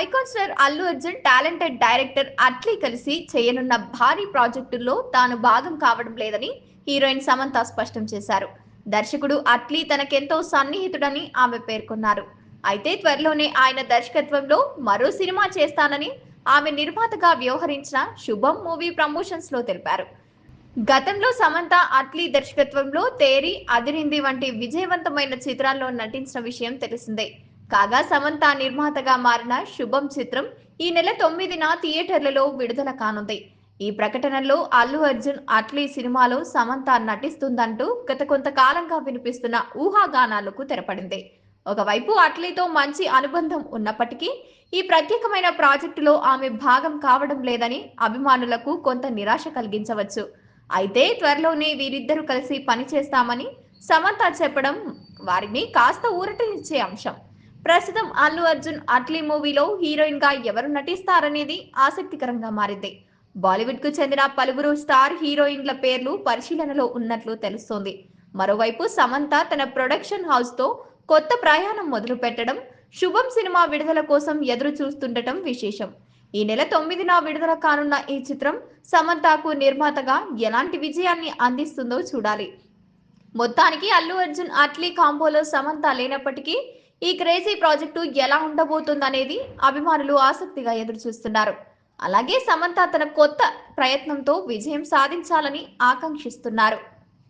Icon star Allu Arjun talented director Atlee కలిసి చేయనున్న భారీ ప్రాజెక్టుల్లో తాను భాగం కావడం లేదని హీరోయిన్ సమంత స్పష్టం చేశారు. దర్శకుడు అట్లీ తనకెంతో సన్నిహితుడని ఆమె పేర్కొన్నారు. అయితే త్వరలోనే ఆయన దర్శకత్వంలో మరో సినిమా చేస్తానని ఆమె నిర్మాతగా వ్యవహరించిన శుభం మూవీ ప్రమోషన్స్లో తెలిపారు. గతంలో సమంత అట్లీ దర్శకత్వంలో తేరి అదిరింది వంటి విజయవంతమైన చిత్రాల్లో నటించిన విషయం తెలిసిందే. కాగా సమంత నిర్మాతగా మారిన శుభం చిత్రం ఈ నెల తొమ్మిదిన థియేటర్లలో విడుదల కానుంది. ఈ ప్రకటనలో అల్లు అర్జున్ అట్లీ సినిమాలో సమంత నటిస్తుందంటూ గత కొంతకాలంగా వినిపిస్తున్న ఊహాగానాలకు తెరపడింది. ఒకవైపు అట్లీతో మంచి అనుబంధం ఉన్నప్పటికీ ఈ ప్రత్యేకమైన ప్రాజెక్టులో ఆమె భాగం కావడం లేదని అభిమానులకు కొంత నిరాశ కలిగించవచ్చు. అయితే త్వరలోనే వీరిద్దరూ కలిసి పనిచేస్తామని సమంత చెప్పడం వారిని కాస్త ఊరటనిచ్చే అంశం. ప్రస్తుతం అల్లు అర్జున్ అట్లీ మూవీలో హీరోయిన్గా ఎవరు నటిస్తారనేది ఆసక్తికరంగా మారింది. బాలీవుడ్కు చెందిన పలువురు స్టార్ హీరోయిన్ల పేర్లు పరిశీలనలో ఉన్నట్లు తెలుస్తోంది. మరోవైపు సమంత తన ప్రొడక్షన్ హౌస్తో కొత్త ప్రయాణం మొదలు పెట్టడం శుభం సినిమా విడుదల కోసం ఎదురు చూస్తుండటం విశేషం. ఈ నెల తొమ్మిదిన విడుదల కానున్న ఈ చిత్రం సమంతకు నిర్మాతగా ఎలాంటి విజయాన్ని అందిస్తుందో చూడాలి. మొత్తానికి అల్లు అర్జున్ అట్లీ కాంబోలో సమంత లేనప్పటికీ ఈ క్రేజీ ప్రాజెక్టు ఎలా ఉండబోతుందనేది అభిమానులు ఆసక్తిగా ఎదురు చూస్తున్నారు అలాగే సమంత తన కొత్త ప్రయత్నంతో విజయం సాధించాలని ఆకాంక్షిస్తున్నారు.